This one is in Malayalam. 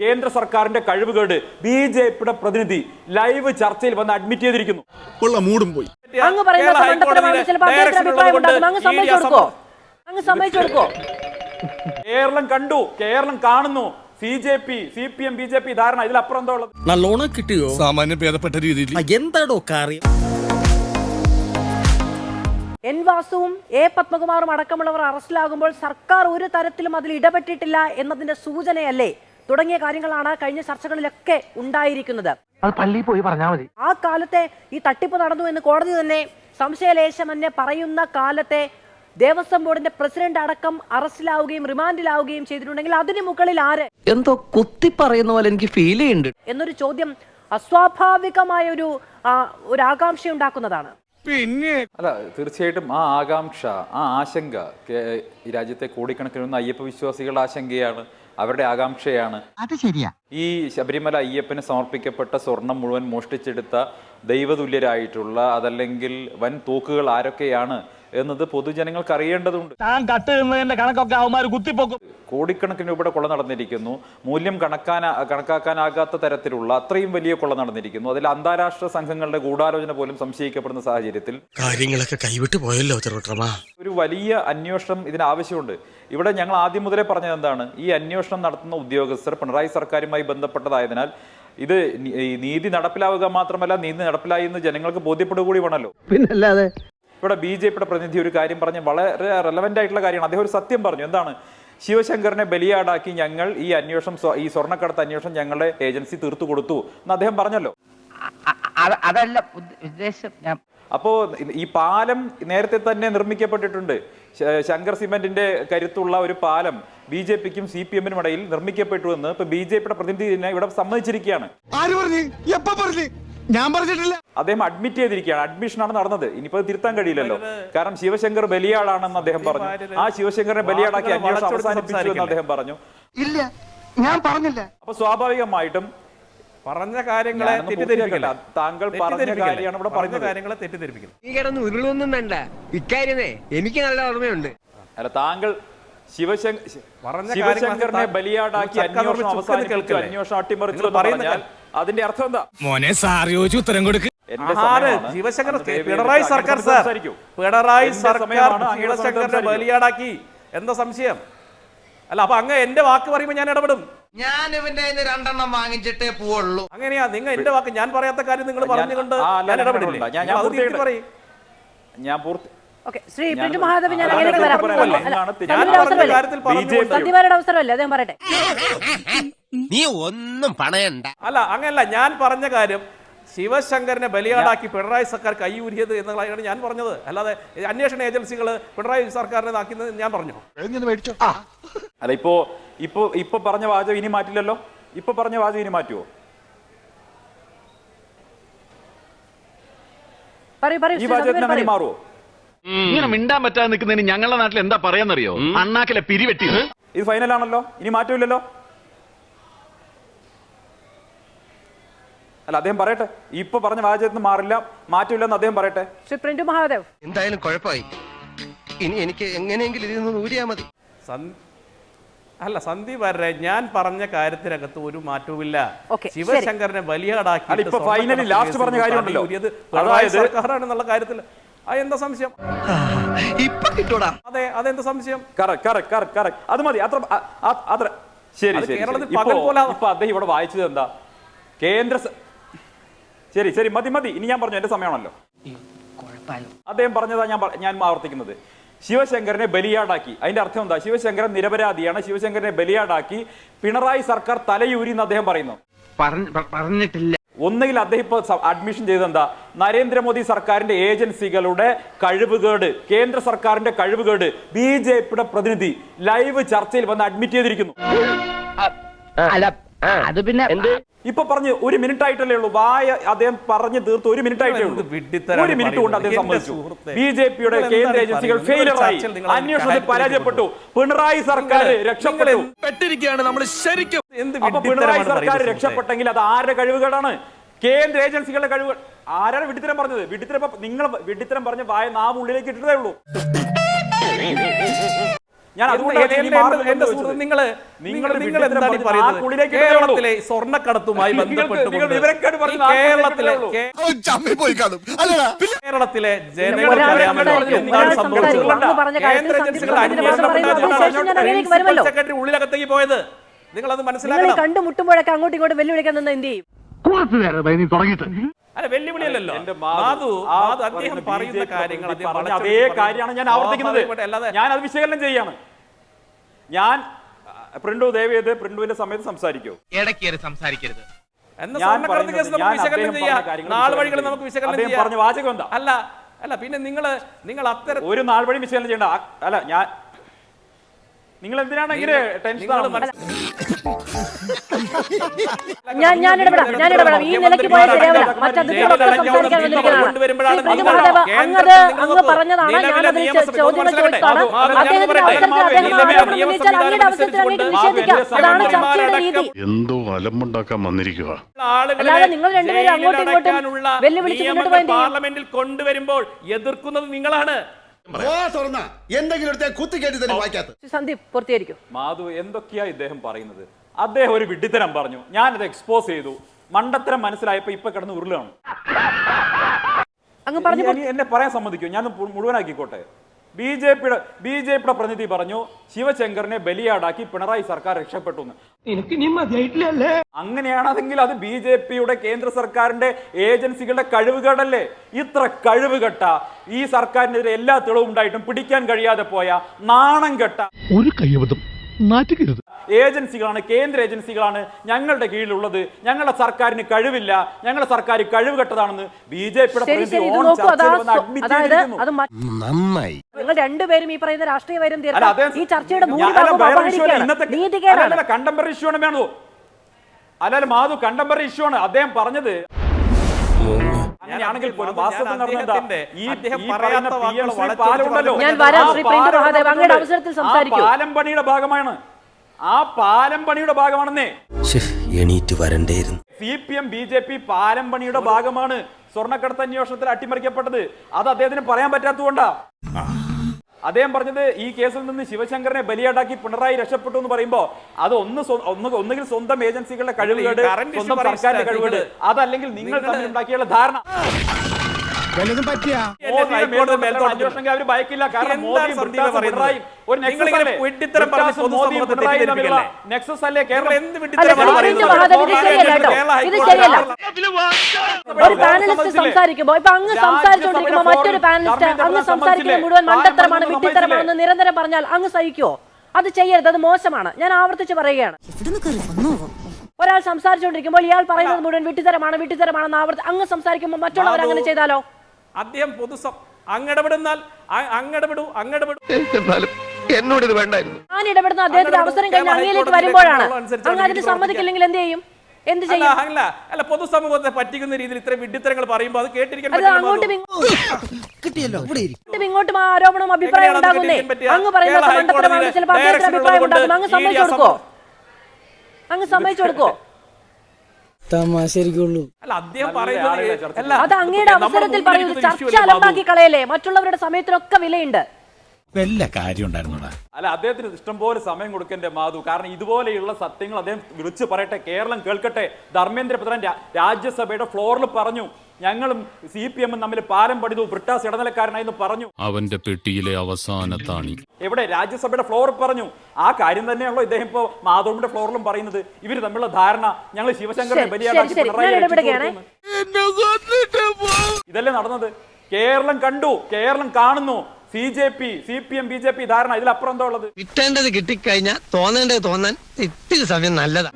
കേന്ദ്ര സർക്കാരിന്റെ കഴിവുകേട് ബി ജെ പിയുടെ പ്രതിനിധി ലൈവ് ചർച്ചയിൽ വന്ന് അഡ്മിറ്റ് ചെയ്തിരിക്കുന്നു. ഉള്ള മൂടും പോയി. അങ്ങ് പറയുന്ന കേരള മണ്ടത്തരമാണ് ഹൈക്കോടതിയിലെ ചിലപ്പോൾ അദ്ദേഹത്തിന് ഡയറക്ഷൻ അഭിപ്രായം ഉള്ളതുകൊണ്ട് ഉണ്ടാകും അങ്ങ് സമ്മതിച്ചു കൊടുക്കോ അങ്ങ് സമ്മതിച്ചു കൊടുക്കോ കേരളം കണ്ടു. കേരളം കാണുന്നു. C J P C P M B J P ധാരണ ഇതിലപ്പുറം എന്തോ ഉള്ളത്? നല്ലോണം കിട്ടിയോ? സാമാന്യം ഭേദപ്പെട്ട രീതിയിൽ. എന്താടോ കാര്യം? എൻ വാസുവും എ പത്മകുമാറും അടക്കമുള്ളവർ അറസ്റ്റിലാകുമ്പോൾ സർക്കാർ ഒരു തരത്തിലും അതിൽ ഇടപെട്ടിട്ടില്ല എന്നതിന്റെ സൂചനയല്ലേ? തുടങ്ങിയ കാര്യങ്ങളാണ് കഴിഞ്ഞ ചർച്ചകളിലൊക്കെ ഉണ്ടായിരിക്കുന്നത്. അത് പള്ളിയിൽ പോയി പറഞ്ഞാൽ മതി. ആ കാലത്തെ ഈ തട്ടിപ്പ് നടന്നു എന്ന് കോടതി തന്നെ സംശയലേശമെന്നെ പറയുന്ന കാലത്തെ ദേവസ്വം ബോർഡിന്റെ പ്രസിഡന്റ് അടക്കം അറസ്റ്റിലാവുകയും റിമാൻഡിലാവുകയും ചെയ്തിട്ടുണ്ടെങ്കിൽ അതിന് മുകളിൽ ആര്? എന്തോ കുത്തി പറയുന്ന പോലെ എനിക്ക് ഫീൽ ചെയ്യുന്നുണ്ട്. എന്നൊരു ചോദ്യം അസ്വാഭാവികമായ ഒരു ഒരു ആകാംക്ഷ ഉണ്ടാക്കുന്നതാണ്. പിന്നെ അല്ല തീർച്ചയായിട്ടും ആ ആകാംക്ഷ ആ ആശങ്ക ഈ രാജ്യത്തെ കോടിക്കണക്കിന് അയ്യപ്പ വിശ്വാസികളുടെ ആശങ്കയാണ്. അവരുടെ ആകാംക്ഷയാണ്. അത് ശരിയാ. ഈ ശബരിമല അയ്യപ്പന് സമർപ്പിക്കപ്പെട്ട സ്വർണം മുഴുവൻ മോഷ്ടിച്ചെടുത്ത ദൈവതുല്യരായിട്ടുള്ള അതല്ലെങ്കിൽ വൻ തോക്കുകൾ ആരൊക്കെയാണ് എന്നത് പൊതുജനങ്ങൾക്ക് അറിയേണ്ടതുണ്ട്. താൻ കട്ടുന്നതിന്റെ കണക്കൊക്കെ അവന്മാർ കുത്തിപ്പോക്കും. കോടിക്കണക്കിന് രൂപയുടെ കൊള്ള നടന്നിരിക്കുന്നു. മൂല്യം കണക്കാൻ കണക്കാക്കാനാകാത്ത തരത്തിലുള്ള അത്രയും വലിയ കൊള്ള നടന്നിരിക്കുന്നു. അതിൽ അന്താരാഷ്ട്ര സംഘങ്ങളുടെ ഗൂഢാലോചന പോലും സംശയിക്കപ്പെടുന്ന സാഹചര്യത്തിൽ കാര്യങ്ങളൊക്കെ കൈവിട്ടു പോയല്ലോ ഒരു വലിയ അന്വേഷണം ഇതിന് ആവശ്യമുണ്ട്. ഇവിടെ ഞങ്ങൾ ആദ്യം മുതലേ പറഞ്ഞത് എന്താണ്? ഈ അന്വേഷണം നടത്തുന്ന ഉദ്യോഗസ്ഥർ പിണറായി സർക്കാരുമായി ബന്ധപ്പെട്ടതായതിനാൽ ഇത് ഈ നീതി നടപ്പിലാവുക മാത്രമല്ല നീതി നടപ്പിലായി എന്ന് ജനങ്ങൾക്ക് ബോധ്യപ്പെടുക കൂടി വേണമല്ലോ. പിന്നല്ലാതെ ഇവിടെ ബി ജെ പിയുടെ പ്രതിനിധി ഒരു കാര്യം പറഞ്ഞ് വളരെ റെലവെന്റ് ആയിട്ടുള്ള കാര്യമാണ്. അദ്ദേഹം ഒരു സത്യം പറഞ്ഞു. എന്താണ്? ശിവശങ്കറിനെ ബലിയാടാക്കി ഞങ്ങൾ ഈ അന്വേഷണം ഈ സ്വർണക്കടത്ത് അന്വേഷണം ഞങ്ങളുടെ ഏജൻസി തീർത്തു കൊടുത്തു എന്ന് അദ്ദേഹം പറഞ്ഞല്ലോ. അതല്ല ഉദ്ദ- ഉദ്ദേശം ഞാൻ അപ്പോ ഈ പാലം നേരത്തെ തന്നെ നിർമ്മിക്കപ്പെട്ടിട്ടുണ്ട്. ശങ്കർ സിമെന്റിന്റെ കരുത്തുള്ള ഒരു പാലം ബി ജെ പിക്കും സി പി എമ്മിനും ഇടയിൽ നിർമ്മിക്കപ്പെട്ടു എന്ന് ഇപ്പൊ ബി ജെ പിയുടെ പ്രതിനിധി ഇവിടെ സമ്മതിച്ചിരിക്കുകയാണ്. ഞാൻ പറഞ്ഞിട്ടില്ല. അദ്ദേഹം അഡ്മിറ്റ് ചെയ്തിരിക്കുകയാണ്. അഡ്മിഷനാണ് നടന്നത്. ഇനിയിപ്പോ തിരുത്താൻ കഴിയില്ലല്ലോ. കാരണം ശിവശങ്കർ ബലിയാടാണെന്ന് അദ്ദേഹം പറഞ്ഞു. ആ ശിവശങ്കറിനെ ബലിയാടാക്കി അന്വേഷണം അവസാനിപ്പിച്ചു എന്ന് അദ്ദേഹം പറഞ്ഞു. ഇല്ല. ഞാൻ പറഞ്ഞില്ല. അപ്പൊ സ്വാഭാവികമായിട്ടും പറഞ്ഞ കാര്യങ്ങളെ തെറ്റിദ്ധരിപ്പിക്കില്ല? താങ്കൾ പറഞ്ഞ കാര്യമാണ് ഇവിടെ പറഞ്ഞ കാര്യങ്ങളെ തെറ്റിദ്ധരിപ്പിക്കില്ല? നീ കിടന്ന് ഉരുളൊന്നും വേണ്ട. ഇക്കാര്യമേ എനിക്ക് നല്ല ഓർമ്മയുണ്ട്. അല്ല താങ്കൾ ശിവശങ്കർ പറഞ്ഞ ശിവശങ്കറിനെ കാര്യങ്ങൾ ബലിയാടാക്കി അന്വേഷണം അവസാനം അവസാനിപ്പിച്ചു? അന്വേഷണം അട്ടിമറിച്ചു എന്ന് പറയുന്ന പറഞ്ഞാൽ അതിന്റെ അർത്ഥം എന്താ? മോനെ സാർ ചോദിച്ചു ഉത്തരം കൊടുക്ക്. ശിവശങ്കർ പിണറായി സർക്കാർ സാർ. പിണറായി സർക്കാർ ശിവശങ്കറിനെ ബലിയാടാക്കി. എന്താ സംശയം? അല്ല അപ്പൊ അങ്ങ് എന്റെ വാക്ക് പറയുമ്പോ ഞാൻ ഇടപെടും. ഞാൻ ഇവന്റെ രണ്ടെണ്ണം വാങ്ങിച്ചിട്ടേ പോവുള്ളൂ. അങ്ങനെയാ നിങ്ങൾ എന്റെ വാക്ക്. ഞാൻ പറയാത്ത കാര്യം നിങ്ങൾ പറഞ്ഞുകൊണ്ട് ഞാൻ ഇടപെടില്ല. ഞാൻ- പറയും. ഞാൻ പൂർത്തി ഓക്കെ ശ്രീ ഞാൻ അങ്ങനെയൊക്കെ വരാം. അവസരമല്ലേ? അവസരമല്ലേ? അദ്ദേഹം പറയട്ടെ. നീ ഒന്നും പണയണ്ട. അല്ല അങ്ങനല്ല. ഞാൻ പറഞ്ഞ കാര്യം ശിവശങ്കരനെ ബലിയാടാക്കി പിണറായി സർക്കാർ കൈയൂരിയത് എന്നുള്ളതാണ് ഞാൻ പറഞ്ഞത്. അല്ലാതെ അന്വേഷണ ഏജൻസികൾ പിണറായി സർക്കാരിനെ ഇതാക്കിയത് ഞാൻ പറഞ്ഞു. അല്ല ഇപ്പോ ഇപ്പോ ഇപ്പൊ പറഞ്ഞ വാചകം ഇനി മാറ്റില്ലല്ലോ? ഇപ്പൊ പറഞ്ഞ വാചകം ഇനി മാറ്റുമോ പറയൂ പറയൂ. ഈ വാചകത്തിന് അങ്ങനെ മാറുമോ ഇങ്ങനെ മിണ്ടാൻ പറ്റാതെ നിൽക്കുന്നതിന് ഞങ്ങളുടെ നാട്ടിൽ എന്താ പറയാന്നറിയോ? അണ്ണാക്കിലെ പിരിവെട്ടി. ഇത് ഫൈനലാണല്ലോ? ഇനി മാറ്റമില്ലല്ലോ? അല്ല അദ്ദേഹം പറയട്ടെ. ഇപ്പൊ പറഞ്ഞ വാചകത്തിന് മാറില്ല മാറ്റമില്ലെന്ന് അദ്ദേഹം പറയട്ടെ. ശ്രീ മഹാദേവ്. എന്തായാലും കുഴപ്പമായി. ഇനി എനിക്ക് എങ്ങനെയെങ്കിലും ഇതിൽ നിന്ന് ഊരിയാ മതി. അല്ല സന്ദീപ് വരെ ഞാൻ പറഞ്ഞ കാര്യത്തിനകത്ത് ഒരു മാറ്റവുമില്ല. ശിവശങ്കറിനെ അല്ല, ഇപ്പൊ finally പറഞ്ഞ കാര്യമുണ്ടല്ലോ. അതായത് സർക്കാരാണെന്നുള്ള കാര്യത്തിൽ എന്താ സംശയം? ഇപ്പൊ കിട്ടൂടാ. അതെ അതെന്താ സംശയം? അത് മതി അത്ര അത്ര. ശരി ശരി കേരളത്തിൽ പകൽ പോലെ- ഇപ്പൊ അദ്ദേഹം ഇവിടെ വായിച്ചത് എന്താ? കേന്ദ്ര ശരി ശരി മതി മതി. ഇനി ഞാൻ പറഞ്ഞു എന്റെ സമയമാണല്ലോ. അദ്ദേഹം പറഞ്ഞതാ ഞാൻ ഞാൻ ആവർത്തിക്കുന്നത്. ശിവശങ്കരനെ ബലിയാടാക്കി. അതിന്റെ അർത്ഥം എന്താ? ശിവശങ്കരൻ നിരപരാധിയാണ്. ശിവശങ്കരനെ ബലിയാടാക്കി പിണറായി സർക്കാർ തലയൂരി എന്ന് അദ്ദേഹം പറയുന്നു. പറഞ്ഞിട്ടില്ല. ഒന്നുകിൽ അദ്ദേഹം ഇപ്പോൾ അഡ്മിഷൻ ചെയ്തെന്താ നരേന്ദ്രമോദി സർക്കാരിന്റെ ഏജൻസികളുടെ കഴിവുകേട് കേന്ദ്ര സർക്കാരിന്റെ കഴിവുകേട് ബി ജെ പിയുടെ പ്രതിനിധി ലൈവ് ചർച്ചയിൽ വന്ന് അഡ്മിറ്റ് ചെയ്തിരിക്കുന്നു. അത് പിന്നെ ഇപ്പൊ പറഞ്ഞു ഒരു മിനിറ്റ് ആയിട്ടല്ലേ ഉള്ളൂ. വായ അദ്ദേഹം പറഞ്ഞു തീർത്ത് ഒരു മിനിറ്റ് ആയിട്ടേ ഉള്ളൂ. ഒരു മിനിറ്റ് കൊണ്ട് അദ്ദേഹം സംബന്ധിച്ചു. സമ്മതിച്ചു ബി ജെ പിയുടെ കേന്ദ്ര ഏജൻസികൾ ഫെയിലറായി അന്വേഷണത്തിൽ പരാജയപ്പെട്ടു. പിണറായി സർക്കാർ രക്ഷപ്പെട്ടു. പെട്ടിരിക്കുകയാണ്? നമ്മൾ ശരിക്കും എന്ത് അപ്പൊ പിണറായി സർക്കാർ രക്ഷപ്പെട്ടെങ്കിൽ അത് ആരുടെ കഴിവുകളാണ്? കേന്ദ്ര ഏജൻസികളുടെ കഴിവുകൾ. ആരാണ് വിഡിത്തരം പറഞ്ഞത്? വിഡിത്തരം നിങ്ങൾ വിഡിത്തരം പറഞ്ഞ വായ നാവ് ഉള്ളിലേക്ക് ഇട്ടതേ ഉള്ളൂ. ഞാൻ എന്റെ-. സുഹൃത്ത് നിങ്ങൾ നിങ്ങൾ നിങ്ങൾ. കേരളത്തിലെ സ്വർണക്കടത്തുമായി ബന്ധപ്പെട്ടുകൊണ്ട് കേരളത്തിലെ കേരളത്തിലെ ജനങ്ങൾക്ക് അറിയാമല്ലോ എന്താണ് സംഭവിച്ചത്? സെക്രട്ടറി ഉള്ളിലകത്തേക്ക് പോയത്. നിങ്ങൾ അത് മനസ്സിലാക്കണം. കണ്ടുമുട്ടുമ്പോഴൊക്കെ അങ്ങോട്ടും ഇങ്ങോട്ടും വെല്ലുവിളിക്കാൻ നിന്ന് എന്ത് ചെയ്യും? അല്ല വെല്ലുവിളിയല്ലല്ലോ. മാധു മാധു അദ്ദേഹം പറയുന്ന കാര്യങ്ങൾ അദ്ദേഹം പറഞ്ഞ വളച്ചൊടിച്ച് അതേ കാര്യമാണ് ഞാൻ ആവർത്തിക്കുന്നത്. ഞാൻ അത് വിശകലനം ചെയ്യാണ്. ഞാൻ പ്രിന്റു ദേവിയത് പ്രിന്റുവിന്റെ സമയത്ത് സംസാരിക്കൂ. ഇടയ്ക്ക് സംസാരിക്കരുത്. പറഞ്ഞ വാചകം എന്താ? അല്ല അല്ല പിന്നെ നിങ്ങൾ നിങ്ങൾ അത്തരം ഒരു നാൾ വഴി വിശകലനം ചെയ്യണ്ട. അല്ല ഞാൻ നിങ്ങൾ എന്തിനാണ് ഇങ്ങനെ ടെൻഷൻ ഞാൻ ഞാൻ ഇടപെടാം ഞാൻ ഇടപെടാം ഈ നിലയ്ക്ക് പോയാൽ ശരിയാവില്ല. മറ്റതിഥികളൊക്കെ സംസാരിക്കാൻ വന്നിരിക്കുന്നതാണ് ശ്രീ പ്രിന്ദു മഹാദേവ അങ്ങത് അങ്ങ് പറഞ്ഞതാണ്. ഞാൻ അതിൽ ചോദ്യങ്ങൾ ചോദിച്ചതാണ് അദ്ദേഹത്തിന്റെ അവസരത്തിൽ അദ്ദേഹം ആരോപണം ഉന്നയിച്ചാൽ അങ്ങയുടെ അവസരത്തിൽ അങ്ങേക്ക് നിഷേധിക്കാം അതാണ് ചർച്ചയുടെ രീതി. എന്തോ അലമ്പുണ്ടാക്കാൻ വന്നിരിക്കുക അല്ലാതെ നിങ്ങൾ രണ്ടുപേരും അങ്ങോട്ടും ഇങ്ങോട്ടും വെല്ലുവിളിച്ച് മുന്നോട്ട് പോയി പാർലമെന്റിൽ കൊണ്ടുവരുമ്പോൾ എതിർക്കുന്നത് നിങ്ങളാണ്. എന്തെങ്കിലും എടുത്ത കുത്തി കേട്ടി തന്നെ വായിക്കാത്ത സന്ദീപ് പൂർത്തീകരിക്കും. മാധു എന്തൊക്കെയാ ഇദ്ദേഹം പറയുന്നത്? അദ്ദേഹം ഒരു വിഡ്ഢിത്തരം പറഞ്ഞു. ഞാനത് എക്സ്പോസ് ചെയ്തു. മണ്ടത്തരം മനസ്സിലായപ്പോ ഇപ്പൊ കിടന്ന് ഉരുളാണ്. അങ്ങ് പറഞ്ഞു എന്നെ പറയാൻ സമ്മതിക്കും? ഞാൻ മുഴുവനാക്കിക്കോട്ടെ? ബി ജെ പിയുടെ ബി ജെ പിയുടെ പ്രതിനിധി പറഞ്ഞു ശിവശങ്കറിനെ ബലിയാടാക്കി പിണറായി സർക്കാർ രക്ഷപ്പെട്ടു എന്ന്. അങ്ങനെയാണെങ്കിൽ അത് ബി ജെ പിയുടെ കേന്ദ്ര സർക്കാരിന്റെ ഏജൻസികളുടെ കഴിവുകേടല്ലേ? ഇത്ര കഴിവുകെട്ട ഈ സർക്കാരിനെതിരെ എല്ലാ തെളിവും ഉണ്ടായിട്ടും പിടിക്കാൻ കഴിയാതെ പോയ നാണം കെട്ട ഒരു കയ്യബദ്ധം നാറ്റുകരുത്. ഏജൻസികളാണ് കേന്ദ്ര ഏജൻസികളാണ് ഞങ്ങളുടെ കീഴിലുള്ളത്. ഞങ്ങളുടെ സർക്കാരിന് കഴിവില്ല. ഞങ്ങളുടെ സർക്കാർ കഴിവ് കെട്ടതാണെന്ന് ബി ജെ പിയുടെ നിങ്ങൾ രണ്ടുപേരും ഈ പറയുന്ന രാഷ്ട്രീയ വൈരം അല്ല, ഈ ചർച്ചയുടെ ഭൂരിഭാഗം കണ്ടംപററി ഇഷ്യൂ ആണ് വേണോ അല്ലാതെ മാധു കണ്ടംപററി ഇഷ്യൂ ആണ്. അദ്ദേഹം പറഞ്ഞത് അങ്ങനെയാണെങ്കിൽ പോലും വാസ്തവത്തിൽ നടന്നെന്താ? ഈ പറയുന്ന പാലമുണ്ടല്ലോ. ഞാൻ വരാം, ശ്രീ പ്രിന്ദു പാലം മഹാദേവ്, അങ്ങയുടെ അവസരത്തിൽ സംസാരിക്കൂ. പാലം പണിയുടെ ഭാഗമാണ്. ആ പാലം പണിയുടെ ഭാഗമാണെന്നേ. എണീറ്റ് വരണ്ടേയിരുന്നു. C P M B J P പാലം പണിയുടെ ഭാഗമാണ് സ്വർണക്കടത്ത് അന്വേഷണത്തിൽ അട്ടിമറിക്കപ്പെട്ടത്. അത് അദ്ദേഹത്തിന് പറയാൻ പറ്റാത്തതുകൊണ്ടാ. അദ്ദേഹം പറഞ്ഞത് ഈ കേസിൽ നിന്ന് ശിവശങ്കറിനെ ബലിയാടാക്കി പിണറായി രക്ഷപ്പെട്ടു എന്ന് പറയുമ്പോ അത് ഒന്ന് ഒന്നുകിൽ സ്വന്തം ഏജൻസികളുടെ കഴിവുകേട് സ്വന്തം സർക്കാരിന്റെ കഴിവുകേട് അതല്ലെങ്കിൽ നിങ്ങൾ ഉണ്ടാക്കിയുള്ള ധാരണ. വല്ലതും പറ്റിയ? അവർ ഭയക്കില്ല കാരണം മോദിയും ഒരു നെക്സസ് അല്ലേ? പറഞ്ഞ് മോദിയും തമ്മിലുള്ള നെക്സസ് കേരളം? എന്ത് ഒരു പാനലിസ്റ്റ് സംസാരിക്കുമ്പോ ഇപ്പൊ അങ്ങ് സംസാരിച്ചുകൊണ്ടിരിക്കുമ്പോ മറ്റൊരു പാനലിസ്റ്റ് അങ്ങ് സംസാരിക്കുന്നത് മുഴുവൻ മണ്ടത്തരമാണ് വിട്ടിത്തരമാണെന്ന് നിരന്തരം പറഞ്ഞാൽ അങ്ങ് സഹിക്കുവോ അത് ചെയ്യരുത് അത് മോശമാണ്. ഞാൻ ആവർത്തിച്ച് പറയുകയാണ്. ഒരാൾ സംസാരിച്ചുകൊണ്ടിരിക്കുമ്പോൾ ഇയാൾ പറയുന്നത് മുഴുവൻ വിട്ടിത്തരമാണ് വിട്ടിത്തരമാണെന്ന് ആവർത്തി അങ്ങ് സംസാരിക്കുമ്പോൾ മറ്റുള്ളവർ അങ്ങനെ ചെയ്താലോ? അദ്ദേഹം പൊതുസം അങ്ങടപെടുന്നാൽ അങ്ങടപെടൂ അങ്ങടപെടൂ. എന്നോട് ഇത് വേണ്ടായിരുന്നു. ഞാൻ ഇടപെടുന്ന അദ്ദേഹത്തിന്റെ അവസരം കഴിഞ്ഞ് അങ്ങയിലേക്ക് വരുമ്പോഴാണ്. അങ്ങ് അതിന് സമ്മതിക്കില്ലെങ്കിൽ എന്ത് ചെയ്യും? എന്ത് ചെയ്യും? അല്ല അല്ല പൊതുസമൂഹത്തെ പറ്റിക്കുന്ന രീതിയിൽ ഇത്രയും വിഡിത്തരങ്ങൾ പറയുമ്പോൾ അത് കേട്ടിരിക്കാൻ അങ്ങോട്ടും മാധു. ഇങ്ങോട്ടും ഇങ്ങോട്ടും ആരോപണം അഭിപ്രായം ഉണ്ടാകുന്നേ. അങ്ങ് പറയുന്ന ചിലപ്പോൾ അഭിപ്രായം ഉണ്ടാകും. അങ്ങ് സമ്മതിച്ചു കൊടുക്കോ അങ്ങ് സമ്മതിച്ചു കൊടുക്കോ തമാശരിക്കുള്ളൂ അല്ല അദ്ദേഹം പറയുന്നത് അല്ല, അത് അങ്ങയുടെ നമ്മൾ അവസരത്തിൽ മുന്നിൽ പറയൂ ഇരിക്കുന്ന ചർച്ച അലമ്പാക്കി? കളയല്ലേ മറ്റുള്ളവരുടെ സമയത്തിനൊക്കെ വിലയുണ്ട്. വല്ല കാര്യം ഉണ്ടായിരുന്നോടാ അല്ല അദ്ദേഹത്തിന് ഇഷ്ടം പോലെ സമയം കൊടുക്കേണ്ട മാധു. കാരണം ഇതുപോലെയുള്ള സത്യങ്ങൾ അദ്ദേഹം വിളിച്ചു പറയട്ടെ കേരളം കേൾക്കട്ടെ. ധർമ്മേന്ദ്ര പ്രധാൻ രാ- രാജ്യസഭയുടെ ഫ്ലോറിൽ പറഞ്ഞു ഞങ്ങളും സി പി എമ്മും തമ്മിൽ പാലം പടിതു ബ്രിട്ടാസ് ഇടനിലക്കാരനായെന്ന് പറഞ്ഞു. അവന്റെ പെട്ടിയിലെ അവസാന താണി. എവിടെ? രാജ്യസഭയുടെ ഫ്ലോറിൽ പറഞ്ഞു. ആ കാര്യം തന്നെയാണല്ലോ ഇദ്ദേഹം ഇപ്പോ മാധവന്റെ ഫ്ലോറിലും പറയുന്നത്. ഇവർ തമ്മിലുള്ള ധാരണ ഞങ്ങൾ ശിവശങ്കരനെ ശരി, ബലിയാടാക്കി. പിണറായി. ഇതല്ലേ നടന്നത്? കേരളം കണ്ടു. കേരളം കാണുന്നു. C J P C P M B J P ധാരണ ഇതിലപ്പുറം എന്താ ഉള്ളത്? കിട്ടേണ്ടത് കിട്ടിക്കഴിഞ്ഞാൽ തോന്നേണ്ടത് തോന്നാൻ ഇത്തിരി സമയം നല്ലതാ.